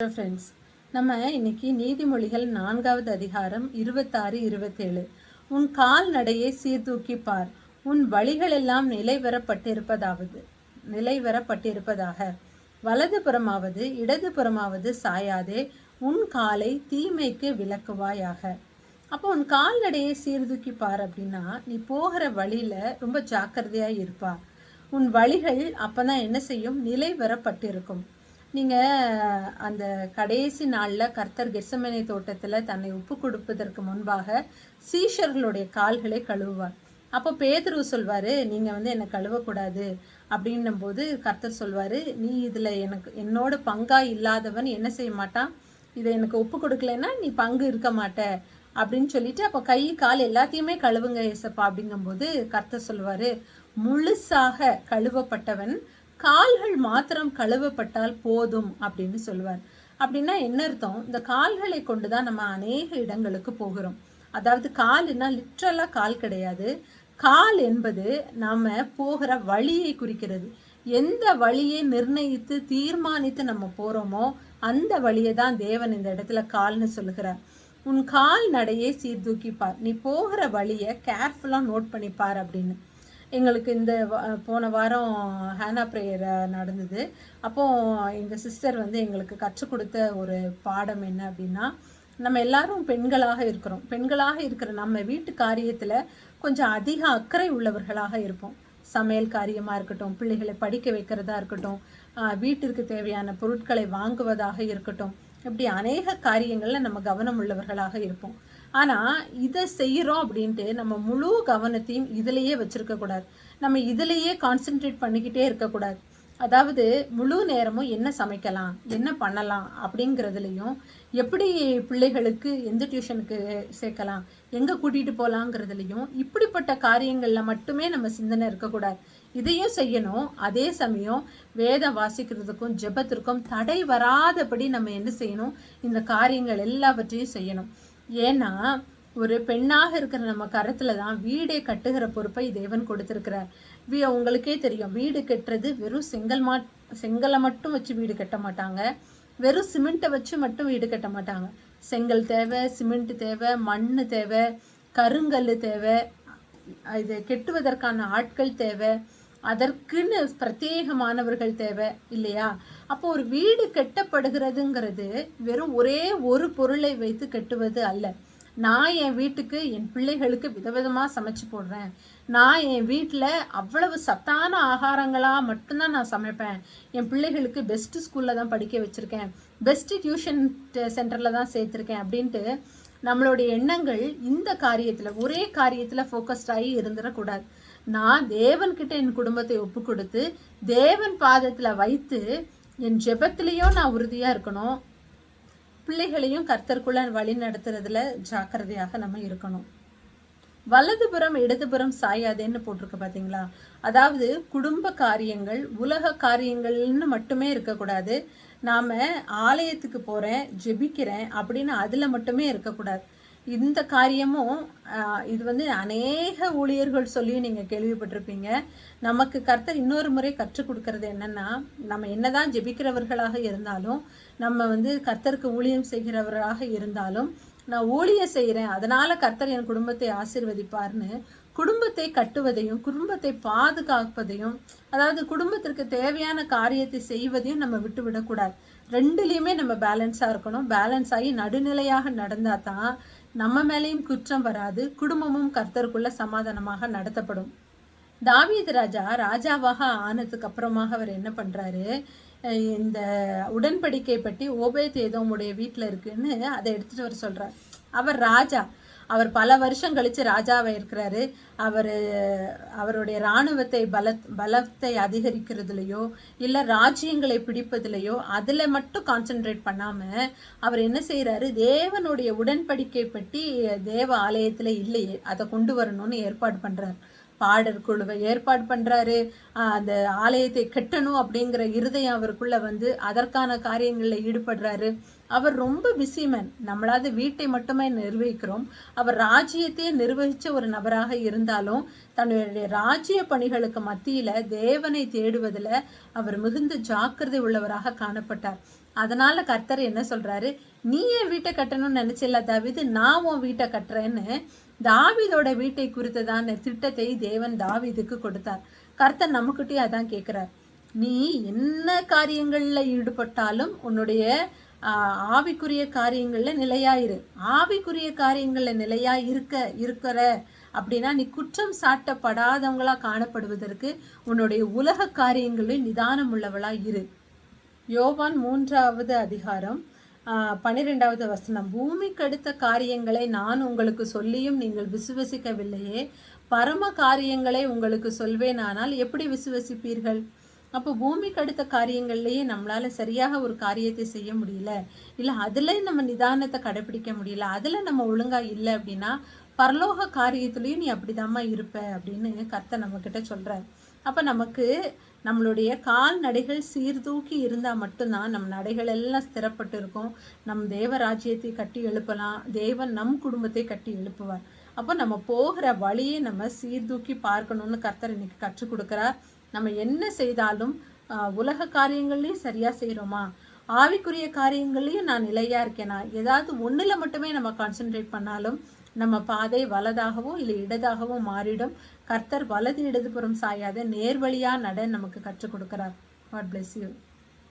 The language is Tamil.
ஹலோ ஃப்ரெண்ட்ஸ் நம்ம இன்னைக்கு நீதிமொழிகள் நான்காவது அதிகாரம் இருபத்தாறு இருபத்தேழு. உன் கால்நடையை சீர்தூக்கி பார். உன் வழிகளெல்லாம் நிலைவரப்பட்டிருப்பதாவது நிலைவரப்பட்டிருப்பதாக வலது புறமாவது இடது புறமாவது சாயாதே. உன் காலை தீமைக்கு விளக்குவாயாக. அப்போ உன் கால்நடையை சீர்தூக்கி பார் அப்படின்னா நீ போகிற வழியில் ரொம்ப ஜாக்கிரதையாக இருப்பா. உன் வழிகள் அப்போ தான் என்ன செய்யும்? நிலைவரப்பட்டிருக்கும் நீங்கள் அந்த கடைசி நாளில் கர்த்தர் கெர்சமனை தோட்டத்தில் தன்னை உப்பு கொடுப்பதற்கு முன்பாக சீஷர்களுடைய கால்களை கழுவுவார். அப்போ பேதுரு சொல்வார் நீங்கள் வந்து என்னை கழுவக்கூடாது. அப்படின்னும் போது கர்த்தர் சொல்வார் நீ இதில் எனக்கு என்னோட பங்கா இல்லாதவன் என்ன செய்ய மாட்டான்? இதை எனக்கு ஒப்பு கொடுக்கலன்னா நீ பங்கு இருக்க மாட்ட. அப்படின்னு சொல்லிட்டு அப்போ கை கால் எல்லாத்தையுமே கழுவுங்க ஏசப்பா. அப்படிங்கும்போது கர்த்தர் சொல்வார் முழுசாக கழுவப்பட்டவன் கால்கள் மாத்திரம் கழுவப்பட்டால் போதும் அப்படின்னு சொல்லுவார். அப்படின்னா என்ன அர்த்தம்? இந்த கால்களை கொண்டு தான் நம்ம அநேக இடங்களுக்கு போகிறோம். அதாவது கால்னா லிட்ரலாக கால் கிடையாது. கால் என்பது நாம் போகிற வழியை குறிக்கிறது. எந்த வழியை நிர்ணயித்து தீர்மானித்து நம்ம போகிறோமோ அந்த வழியை தான் தேவன் இந்த இடத்துல கால்னு சொல்லுகிறார். உன் கால் நடையை சீர்தூக்கிப்பார். நீ போகிற வழியை கேர்ஃபுல்லாக நோட் பண்ணிப்பார் அப்படின்னு. எங்களுக்கு இந்த போன வாரம் ஹேனா ப்ரேயர் நடந்தது. அப்போது எங்கள் சிஸ்டர் வந்து எங்களுக்கு கற்றுக் கொடுத்த ஒரு பாடம் என்ன அப்படின்னா நம்ம எல்லாரும் பெண்களாக இருக்கிறோம். பெண்களாக இருக்கிற நம்ம வீட்டு காரியத்தில் கொஞ்சம் அதிக அக்கறை உள்ளவர்களாக இருப்போம். சமையல் காரியமாக இருக்கட்டும் பிள்ளைகளை படிக்க வைக்கிறதா இருக்கட்டும் வீட்டிற்கு தேவையான பொருட்களை வாங்குவதாக இருக்கட்டும் இப்படி அநேக காரியங்களில் நம்ம கவனம் உள்ளவர்களாக இருப்போம். ஆனால் இதை செய்கிறோம் அப்படின்ட்டு நம்ம முழு கவனத்தையும் இதிலையே வச்சுருக்கக்கூடாது நம்ம இதிலையே கான்சென்ட்ரேட் பண்ணிக்கிட்டே இருக்கக்கூடாது அதாவது முழு நேரமும் என்ன சமைக்கலாம் என்ன பண்ணலாம் அப்படிங்கிறதுலையும் எப்படி பிள்ளைகளுக்கு எந்த டியூஷனுக்கு சேர்க்கலாம் எங்கே கூட்டிகிட்டு போகலாங்கிறதுலையும் இப்படிப்பட்ட காரியங்களில் மட்டுமே நம்ம சிந்தனை இருக்கக்கூடாது இதையும் செய்யணும். அதே சமயம் வேதம் வாசிக்கிறதுக்கும் ஜெபத்திற்கும் தடை வராதபடி நம்ம என்ன செய்யணும்? இந்த காரியங்கள் எல்லாவற்றையும் செய்யணும். ஏன்னா ஒரு பெண்ணாக இருக்கிற நம்ம கரத்துல தான் வீடே கட்டுகிற பொறுப்பை தேவன் கொடுத்துருக்கிறார். வீ உங்களுக்கே தெரியும். வீடு கட்டுறது வெறும் செங்கல் மா செங்கலை மட்டும் வச்சு வீடு கட்ட மாட்டாங்க. வெறும் சிமெண்ட்டை வச்சு மட்டும் வீடு கட்ட மாட்டாங்க. செங்கல் தேவை சிமெண்ட் தேவை மண் தேவை கருங்கல் தேவை இது கெட்டுவதற்கான ஆட்கள் தேவை. அதற்குன்னு பிரத்யேகமானவர்கள் தேவை இல்லையா? அப்போ ஒரு வீடு கட்டப்படுகிறதுங்கிறது வெறும் ஒரே ஒரு பொருளை வைத்து கட்டுவது அல்ல. நான் என் வீட்டுக்கு என் பிள்ளைகளுக்கு விதவிதமாக சமைச்சு போடுறேன். நான் என் வீட்டில் அவ்வளவு சத்தான ஆகாரங்களாக மட்டும்தான் நான் சமைப்பேன். என் பிள்ளைகளுக்கு பெஸ்ட் ஸ்கூலில் தான் படிக்க வச்சுருக்கேன். பெஸ்ட்டு டியூஷன் சென்டரில் தான் சேர்த்துருக்கேன் அப்படின்ட்டு நம்மளுடைய எண்ணங்கள் இந்த காரியத்தில் ஒரே காரியத்தில் ஃபோக்கஸ்டாகி இருந்துடக்கூடாது. நான் தேவன்கிட்ட என் குடும்பத்தை ஒப்பு கொடுத்து தேவன் பாதத்தில் வைத்து என் ஜெபத்திலையும் நான் உறுதியாக இருக்கணும். பிள்ளைகளையும் கர்த்தர்க்குள்ள வழி நடத்துறதுல ஜாக்கிரதையாக நம்ம இருக்கணும். வலதுபுறம் இடதுபுறம் சாயாதேன்னு போட்டிருக்கு பார்த்தீங்களா அதாவது குடும்ப காரியங்கள் உலக காரியங்கள்னு மட்டுமே இருக்கக்கூடாது. நாம ஆலயத்துக்கு போகிறேன் ஜெபிக்கிறேன் அப்படின்னு அதில் மட்டுமே இருக்கக்கூடாது. இந்த காரியமும் இது வந்து அநேக ஊழியர்கள் சொல்லி நீங்கள் கேள்விப்பட்டிருப்பீங்க. நமக்கு கர்த்தர் இன்னொரு முறை கற்றுக் கொடுக்கறது என்னன்னா நம்ம என்னதான் ஜெபிக்கிறவர்களாக இருந்தாலும் நம்ம வந்து கர்த்தருக்கு ஊழியம் செய்கிறவராக இருந்தாலும் நான் ஊழியம் செய்கிறேன் அதனால கர்த்தர் என் குடும்பத்தை ஆசிர்வதிப்பார்னு குடும்பத்தை கட்டுவதையும் குடும்பத்தை பாதுகாப்பதையும் அதாவது குடும்பத்திற்கு தேவையான காரியத்தை செய்வதையும் நம்ம விட்டு விடக்கூடாது ரெண்டுலேயுமே நம்ம பேலன்ஸாக இருக்கணும். பேலன்ஸ் ஆகி நடுநிலையாக நடந்தால் தான் நம்ம மேலேயும் குற்றம் வராது குடும்பமும் கர்த்தருக்குள்ள சமாதானமாக நடத்தப்படும். தாவீது ராஜா ராஜாவாக ஆனதுக்கு அப்புறமாக அவர் என்ன பண்ணுறாரு இந்த உடன்படிக்கை பற்றி ஓபேத் ஏதோமுடைய வீட்டில் இருக்குன்னு அதை எடுத்துகிட்டு வர சொல்கிறார் அவர் ராஜா அவர் பல வருஷம் கழித்து ராஜாவை இருக்கிறாரு. அவர் அவருடைய இராணுவத்தை பல பலத்தை அதிகரிக்கிறதுலையோ இல்லை ராஜ்யங்களை பிடிப்பதிலையோ அதில் மட்டும் கான்சென்ட்ரேட் பண்ணாமல் அவர் என்ன செய்கிறாரு தேவனுடைய உடன்படிக்கை பற்றி தேவ ஆலயத்தில் இல்லையே. அதை கொண்டு வரணும்னு ஏற்பாடு பண்ணுறார் பாடற் குழுவை ஏற்பாடு பண்ணுறாரு அந்த ஆலயத்தை கட்டணும் அப்படிங்கிற இருதயம் அவருக்குள்ளே வந்து அதற்கான காரியங்களில் ஈடுபடுறாரு. அவர் ரொம்ப பிஸிமேன் நம்மளாவது வீட்டை மட்டுமே நிர்வகிக்கிறோம். அவர் ராஜ்யத்தையே நிர்வகித்த ஒரு நபராக இருந்தாலும் தன்னுடைய ராஜ்ய பணிகளுக்கு மத்தியில் தேவனை தேடுவதில் அவர் மிகுந்த ஜாக்கிரதை உள்ளவராக காணப்பட்டார். அதனால கர்த்தர் என்ன சொல்றாரு? நீ என் வீட்டை கட்டணும்னு நினைச்சில்ல தாவிது நான் உன் வீட்டை கட்டுறேன்னு தாவிதோட வீட்டை குறித்ததான திட்டத்தை தேவன் தாவிதுக்கு கொடுத்தார். கர்த்தர் நம்மக்கிட்டே அதான் கேட்கிறார் நீ என்ன காரியங்களில் ஈடுபட்டாலும் உன்னுடைய ஆவிக்குரிய காரியங்களில் நிலையாயிரு ஆவிக்குரிய காரியங்களில் நிலையாக இருக்க இருக்கிற அப்படின்னா நீ குற்றம் சாட்டப்படாதவங்களாக காணப்படுவதற்கு உன்னுடைய உலக காரியங்களில் நிதானம் உள்ளவளாக இரு. யோவான் மூன்றாவது அதிகாரம் பனிரெண்டாவது வசனம். பூமிக்கு அடுத்த காரியங்களை நான் உங்களுக்கு சொல்லியும் நீங்கள் விசுவசிக்கவில்லையே. பரம காரியங்களை உங்களுக்கு சொல்வேனானால் எப்படி விசுவசிப்பீர்கள்? அப்போ பூமிக்கு அடுத்த காரியங்கள்லேயே நம்மளால் சரியாக ஒரு காரியத்தை செய்ய முடியல. இல்லை அதில் நம்ம நிதானத்தை கடைபிடிக்க முடியல. அதில் நம்ம ஒழுங்காக இல்லை அப்படின்னா பரலோக காரியத்துலேயும் நீ அப்படிதாம்மா இருப்ப அப்படின்னு கர்த்தர் நம்மக்கிட்ட சொல்கிறார் அப்போ நமக்கு நம்மளுடைய கால்நடைகள் சீர்தூக்கி இருந்தால் மட்டும்தான் நம் நடைகள் எல்லாம் ஸ்திரப்பட்டு இருக்கும். நம் தேவ ராஜ்யத்தை கட்டி எழுப்பலாம். தேவன் நம் குடும்பத்தை கட்டி எழுப்புவார். அப்போ நம்ம போகிற வழியை நம்ம சீர்தூக்கி பார்க்கணும்னு கர்த்தர் இன்னைக்கு கற்றுக் கொடுக்குறார். நம்ம என்ன செய்தாலும் உலக காரியங்கள்லையும் சரியாக செய்கிறோமா ஆவிக்குரிய காரியங்கள்லையும் நான் நிலையாக இருக்கேனா? ஏதாவது ஒன்றில் மட்டுமே நம்ம கான்சென்ட்ரேட் பண்ணாலும் நம்ம பாதை வலதாகவோ இல்லை இடதாகவோ மாறிடும். கர்த்தர் வலது இடதுபுறம் சாயாத நேர்வழியாக நட நமக்கு கற்றுக் கொடுக்குறார். God bless you